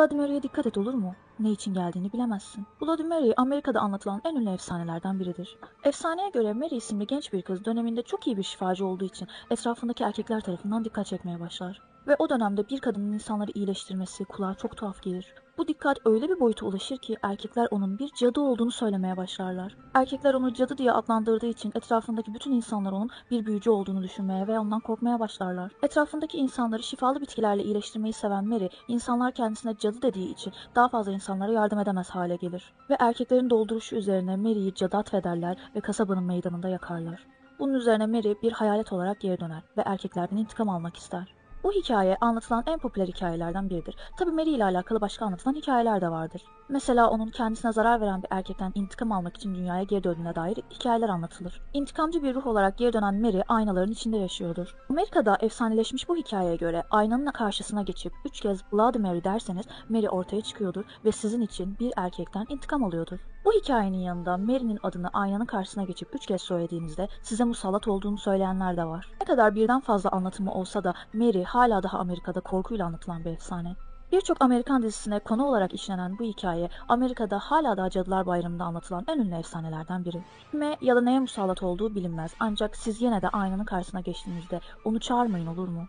Mary'e dikkat et olur mu? Ne için geldiğini bilemezsin. Mary Amerika'da anlatılan en ünlü efsanelerden biridir. Efsaneye göre Mary isimli genç bir kız döneminde çok iyi bir şifacı olduğu için etrafındaki erkekler tarafından dikkat çekmeye başlar. Ve o dönemde bir kadının insanları iyileştirmesi kulağa çok tuhaf gelir. Bu dikkat öyle bir boyuta ulaşır ki erkekler onun bir cadı olduğunu söylemeye başlarlar. Erkekler onu cadı diye adlandırdığı için etrafındaki bütün insanlar onun bir büyücü olduğunu düşünmeye ve ondan korkmaya başlarlar. Etrafındaki insanları şifalı bitkilerle iyileştirmeyi seven Mary, insanlar kendisine cadı dediği için daha fazla insanlara yardım edemez hale gelir. Ve erkeklerin dolduruşu üzerine Mary'yi cadı atfederler ve kasabanın meydanında yakarlar. Bunun üzerine Mary bir hayalet olarak geri döner ve erkeklerden intikam almak ister. Bu hikaye anlatılan en popüler hikayelerden biridir. Tabi Mary ile alakalı başka anlatılan hikayeler de vardır. Mesela onun kendisine zarar veren bir erkekten intikam almak için dünyaya geri döndüğüne dair hikayeler anlatılır. İntikamcı bir ruh olarak geri dönen Mary aynaların içinde yaşıyordur. Amerika'da efsaneleşmiş bu hikayeye göre aynanın karşısına geçip üç kez Bloody Mary derseniz Mary ortaya çıkıyordur ve sizin için bir erkekten intikam alıyordur. Bu hikayenin yanında Mary'nin adını aynanın karşısına geçip üç kez söylediğinizde size musallat olduğunu söyleyenler de var. Ne kadar birden fazla anlatımı olsa da Mary hala daha Amerika'da korkuyla anlatılan bir efsane. Birçok Amerikan dizisine konu olarak işlenen bu hikaye Amerika'da hala daha Cadılar Bayramı'nda anlatılan en ünlü efsanelerden biri. Kime ya da neye musallat olduğu bilinmez ancak siz yine de aynanın karşısına geçtiğinizde onu çağırmayın olur mu?